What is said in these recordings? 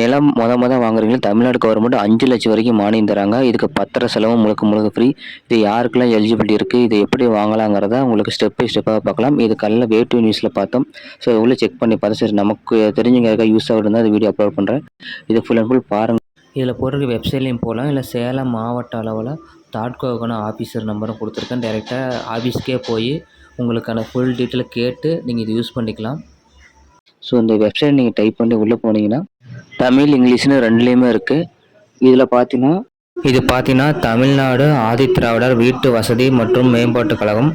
நிலம் மொத மொத வாங்குறீங்க தமிழ்நாடு கவர்மெண்ட் அஞ்சு லட்சம் வரைக்கும் மானியம் தராங்க. இதுக்கு பத்திர செலவும் முழுக்க முழுக்க ஃப்ரீ இது யாருக்கெல்லாம் எலிஜிபிலிட்டி இருக்குது இது எப்படி வாங்கலாங்கிறத உங்களுக்கு ஸ்டெப் பை ஸ்டெப்பாக பார்க்கலாம். இது காலையில் வே டூ நியூஸில் பார்த்தோம். ஸோ உள்ள செக் பண்ணி பார்த்தா சரி நமக்கு தெரிஞ்சவங்க யாருக்கா யூஸ் ஆகுது இந்த வீடியோ அப்லோட் பண்ணுறேன் இது ஃபுல் அண்ட் ஃபுல் பாருங்கள் இதில் போடுற வெப்சைட்லேயும் போகலாம். இல்லை சேலம் மாவட்ட அளவில் தாட்கோக்கான ஆஃபீஸர் நம்பரும் கொடுத்துருக்கேன். டேரெக்டாக ஆஃபீஸ்க்கே போய் உங்களுக்கான ஃபுல் டீட்டெயில் கேட்டு நீங்கள் இது யூஸ் பண்ணிக்கலாம். ஸோ இந்த வெப்சைட் நீங்கள் டைப் பண்ணி உள்ளே போனீங்கன்னா தமிழ் இங்கிலீஷ்னு ரெண்டுலேயுமே இருக்குது இதில் பார்த்தீங்கன்னா இது பார்த்தீங்கன்னா தமிழ்நாடு ஆதித்திராவிடர் வீட்டு வசதி மற்றும் மேம்பாட்டுக் கழகம்.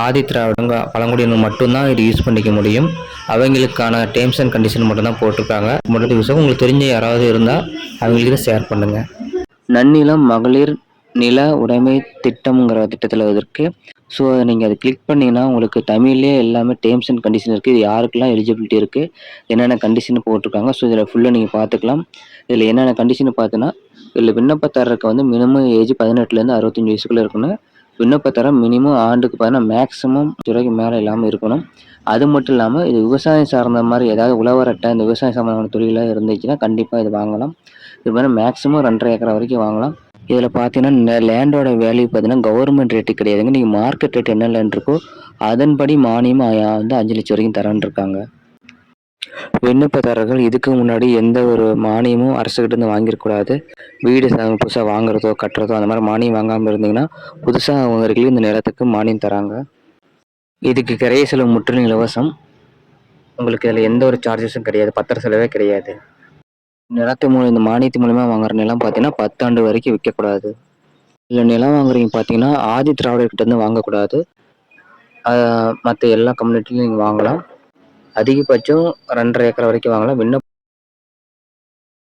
ஆதித்திராவிடங்க பழங்குடியினர் மட்டும்தான் இது யூஸ் பண்ணிக்க முடியும். அவங்களுக்கான டேர்ம்ஸ் அண்ட் கண்டிஷன் மட்டும்தான் போட்டிருக்காங்க. மட்டும் உங்களுக்கு தெரிஞ்ச யாராவது இருந்தால் அவங்களுக்கு ஷேர் பண்ணுங்கள் நன்னிலம் மகளிர் நில உடைமை திட்டம்ங்கிற திட்டத்தில் இருக்குது ஸோ நீங்கள் அதை கிளிக் பண்ணிங்கன்னா உங்களுக்கு தமிழ்லேயே எல்லாமே டேர்ம்ஸ் அண்ட் கண்டிஷன் இருக்குது இது யாருக்கெல்லாம் எலிஜிபிலிட்டி இருக்குது என்னென்ன கண்டிஷன் போட்டிருக்காங்க. ஸோ இதில் ஃபுல்லாக நீங்கள் பார்த்துக்கலாம். இதில் என்னென்ன கண்டிஷன் பார்த்தோன்னா இதில் விண்ணப்பதாரருக்கு வந்து மினிமம் ஏஜ் பதினெட்டுலேருந்து அறுபத்தஞ்சு வயசுக்குள்ளே இருக்கணும். விண்ணப்பத்தரம் மினிமம் ஆண்டுக்கு பார்த்தீங்கன்னா மேக்ஸிமம் ரூபாய்க்கு மேலே இல்லாமல் இருக்கணும். அது மட்டும் இல்லாமல் இது விவசாயம் சார்ந்த மாதிரி ஏதாவது உழவர் அட்டை இந்த விவசாயம் சம்மந்தமான தொழிலாக இருந்துச்சுன்னா கண்டிப்பாக இது வாங்கலாம். இது மாதிரி மேக்ஸிமம் ரெண்டரை ஏக்கரை வரைக்கும் வாங்கலாம். இதில் பார்த்தீங்கன்னா லேண்டோட வேல்யூ பார்த்தீங்கன்னா கவர்மெண்ட் ரேட்டு கிடையாதுங்க. நீங்கள் மார்க்கெட் ரேட் என்ன லேண்ட் இருக்கோ அதன்படி மானியம் வந்து அஞ்சு லட்சம் வரைக்கும் தரேன் இருக்காங்க. விண்ணப்பதாரர்கள் இதுக்கு முன்னாடி எந்த ஒரு மானியமும் அரசுகிட்ட இருந்து வீடு புதுசாக வாங்குறதோ கட்டுறதோ அந்த மாதிரி மானியம் வாங்காமல் இருந்தீங்கன்னா புதுசாக அவங்களுக்கு இந்த நிலத்துக்கு மானியம் தராங்க. இதுக்கு கிரைய செலவு முற்றிலும் இலவசம். உங்களுக்கு இதில் எந்த ஒரு சார்ஜஸும் கிடையாது. பத்திர செலவே கிடையாது. நிலத்து மூலம் இந்த மானியத்து மூலமா வாங்குற நிலம் பார்த்தீங்கன்னா பத்தாண்டு வரைக்கும் விற்கக்கூடாது. இல்லை நிலம் வாங்குறீங்க பார்த்தீங்கன்னா ஆதி திராவிடர்கிட்ட இருந்து வாங்கக்கூடாது. மற்ற எல்லா கம்யூனிட்டிலையும் நீங்கள் வாங்கலாம். அதிகபட்சம் ரெண்டரை ஏக்கர் வரைக்கும் வாங்கலாம். விண்ணப்ப